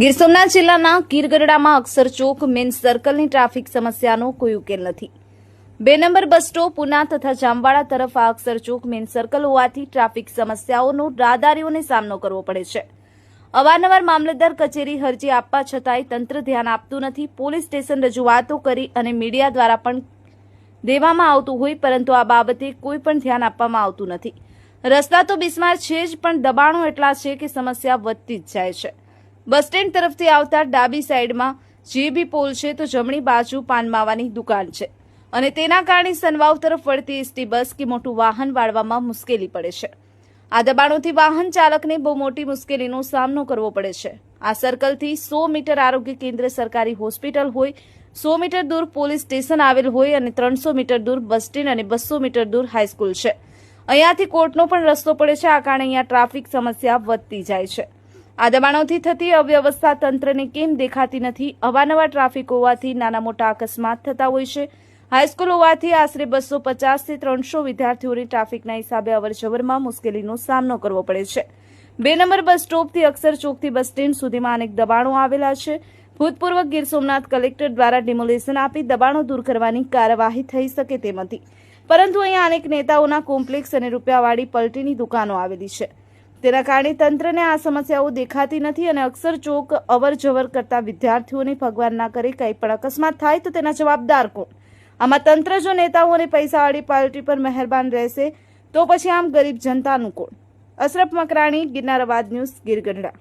ગીર સોમનાથ જિલ્લાના ગીરગઢડામાં અક્ષર ચોક main સર્કલની traffic સમસ્યાનો કોઈ ઉકેલ નથી. બે નંબર બસ સ્ટોપ પુના તથા જામવાડા તરફ આ અક્ષર ચોક મેન સર્કલ હોવાથી ટ્રાફિક સમસ્યાઓનો રાહદારીઓને સામનો કરવો પડે છે. અવારનવાર મામલતદાર કચેરી અરજી આપવા છતાંય તંત્ર ધ્યાન આપતું નથી. પોલીસ સ્ટેશન રજૂઆતો કરી અને મીડિયા દ્વારા પણ દેવામાં આવતું હોય, પરંતુ આ બાબતે કોઈ પણ ધ્યાન આપવામાં આવતું નથી. રસ્તા તો બિસ્માર છે જ, પણ દબાણો એટલા છે કે સમસ્યા વધતી જ જાય છે. બસ સ્ટેન્ડ તરફથી આવતા ડાબી સાઈડમાં જે બી પોલ છે તો જમણી બાજુ પાનમાવાની દુકાન છે. અને તેના કારણે સનવાવ તરફ વળતી એસટી બસ કે મોટું વાહન વાળવામાં મુશ્કેલી પડે છે. આ દબાણોથી વાહન ચાલકને બહુ મોટી મુશ્કેલીનો સામનો કરવો પડે છે. આ સર્કલથી સો મીટર આરોગ્ય કેન્દ્ર સરકારી હોસ્પિટલ હોય, સો મીટર દૂર પોલીસ સ્ટેશન આવેલ હોય અને ત્રણસો મીટર દૂર બસ સ્ટેન્ડ અને બસો મીટર દૂર હાઈસ્કૂલ છે. અહીંયાથી કોર્ટનો પણ રસ્તો પડે છે, આ કારણે અહીંયા ટ્રાફિક સમસ્યા વધતી જાય છે. આ દબાણોથી થતી અવ્યવસ્થા તંત્રને કેમ દેખાતી નથી? અવાનવા ટ્રાફિક હોવાથી નાના મોટા અકસ્માત થતા હોય છે. હાઈસ્કૂલ હોવાથી આશરે બસો પચાસથી ત્રણસો વિદ્યાર્થીઓને ટ્રાફિકના હિસાબે અવરજવરમાં મુશ્કેલીનો સામનો કરવો પડે છે. બે નંબર બસ સ્ટોપથી અક્ષર ચોકથી બસ સ્ટેન્ડ સુધીમાં અનેક દબાણો આવેલા છે. ભૂતપૂર્વ ગીર સોમનાથ કલેક્ટર દ્વારા ડિમોલેશન આપી દબાણો દૂર કરવાની કાર્યવાહી થઈ શકે તેમ હતી. પરંતુ અહીંયા અનેક નેતાઓના કોમ્પ્લેક્સ અને રૂપિયાવાળી પલટીની દુકાનો આવેલી છે. તેના કારણે તંત્રને આ સમસ્યાઓ દેખાતી નથી અને અક્ષર ચોક અવર જવર કરતા વિદ્યાર્થીઓને ભગવાન ના કરે કંઈ પણ અકસ્માત થાય તો તેના જવાબદાર કોણ? આમાં તંત્ર જો નેતાઓને પૈસાવાળી પાર્ટી પર મહેરબાન રહેશે તો પછી આમ ગરીબ જનતાનું કોણ? અશરફ મકરાણી, ગિરનાર અવાજ ન્યૂઝ ગીર ગઢડા